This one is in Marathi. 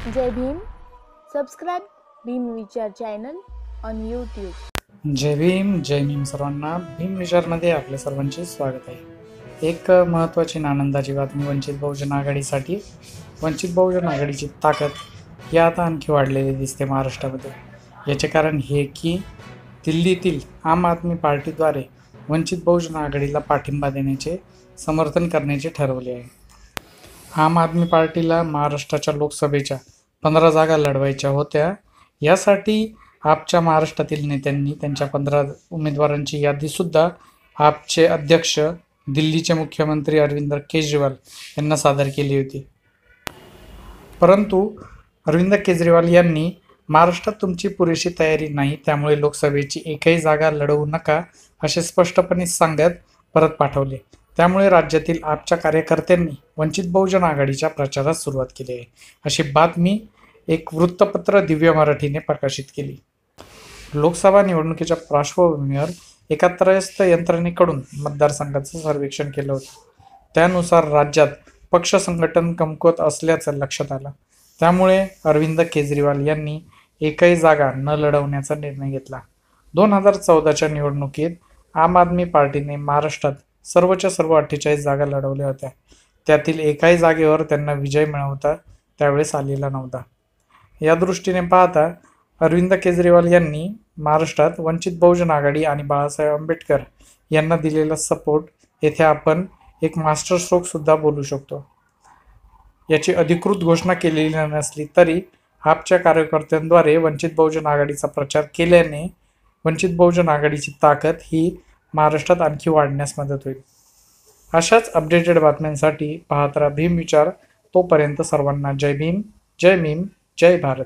Jai Bhim. Subscribe Bhim Vichar channel on YouTube जय भीम जय भीम सर्वांना. भीम विचारमध्ये आपल्या सर्वांचे स्वागत आहे. एक महत्त्वाची आणि आनंदाची बातमी वंचित बहुजन आघाडीसाठी. वंचित बहुजन आघाडीची ताकद ही आता आणखी वाढलेली दिसते महाराष्ट्रामध्ये. याचे कारण हे की दिल्लीतील आम आदमी पार्टीद्वारे वंचित बहुजन आघाडीला पाठिंबा देण्याचे समर्थन करण्याचे ठरवले आहे. आम आदमी पार्टीला महाराष्ट्राच्या लोकसभेच्या पंधरा जागा लढवायच्या होत्या. यासाठी आपच्या महाराष्ट्रातील नेत्यांनी त्यांच्या पंधरा उमेदवारांची यादीसुद्धा आपचे अध्यक्ष दिल्लीचे मुख्यमंत्री अरविंद केजरीवाल यांना सादर केली होती. परंतु अरविंद केजरीवाल यांनी महाराष्ट्रात तुमची पुरेशी तयारी नाही त्यामुळे लोकसभेची एकही जागा लढवू नका असे स्पष्टपणे सांगत परत पाठवले. त्यामुळे राज्यातील आपच्या कार्यकर्त्यांनी वंचित बहुजन आघाडीच्या प्रचारास सुरुवात केली आहे. अशी बातमी एक वृत्तपत्र दिव्य मराठीने प्रकाशित केली. लोकसभा निवडणुकीच्या पार्श्वभूमीवर एका त्रयस्थ यंत्रणेकडून मतदारसंघाचं सर्वेक्षण केलं होतं. त्यानुसार राज्यात पक्ष संघटन कमकुवत असल्याचं लक्षात आलं. त्यामुळे अरविंद केजरीवाल यांनी एकही जागा न लढवण्याचा निर्णय घेतला. दोन हजार चौदाच्या निवडणुकीत आम आदमी पार्टीने महाराष्ट्रात सर्वच्या सर्व अठ्ठेचाळीस जागा लढवल्या होत्या. त्यातील एकाही जागेवर त्यांना विजय मिळवता त्यावेळेस आलेला नव्हता. या दृष्टीने पाहता अरविंद केजरीवाल यांनी महाराष्ट्रात वंचित बहुजन आघाडी आणि बाळासाहेब आंबेडकर यांना दिलेला सपोर्ट येथे आपण एक मास्टर स्ट्रोकसुद्धा बोलू शकतो. याची अधिकृत घोषणा केलेली नसली तरी आपच्या कार्यकर्त्यांद्वारे वंचित बहुजन आघाडीचा प्रचार केल्याने वंचित बहुजन आघाडीची ताकद ही महाराष्ट्रात आणखी वाढण्यास मदत होईल. अशाच अपडेटेड बातम्यांसाठी पाहत राहा भीम विचार. तोपर्यंत सर्वांना जय भीम जय भीम जय भारत.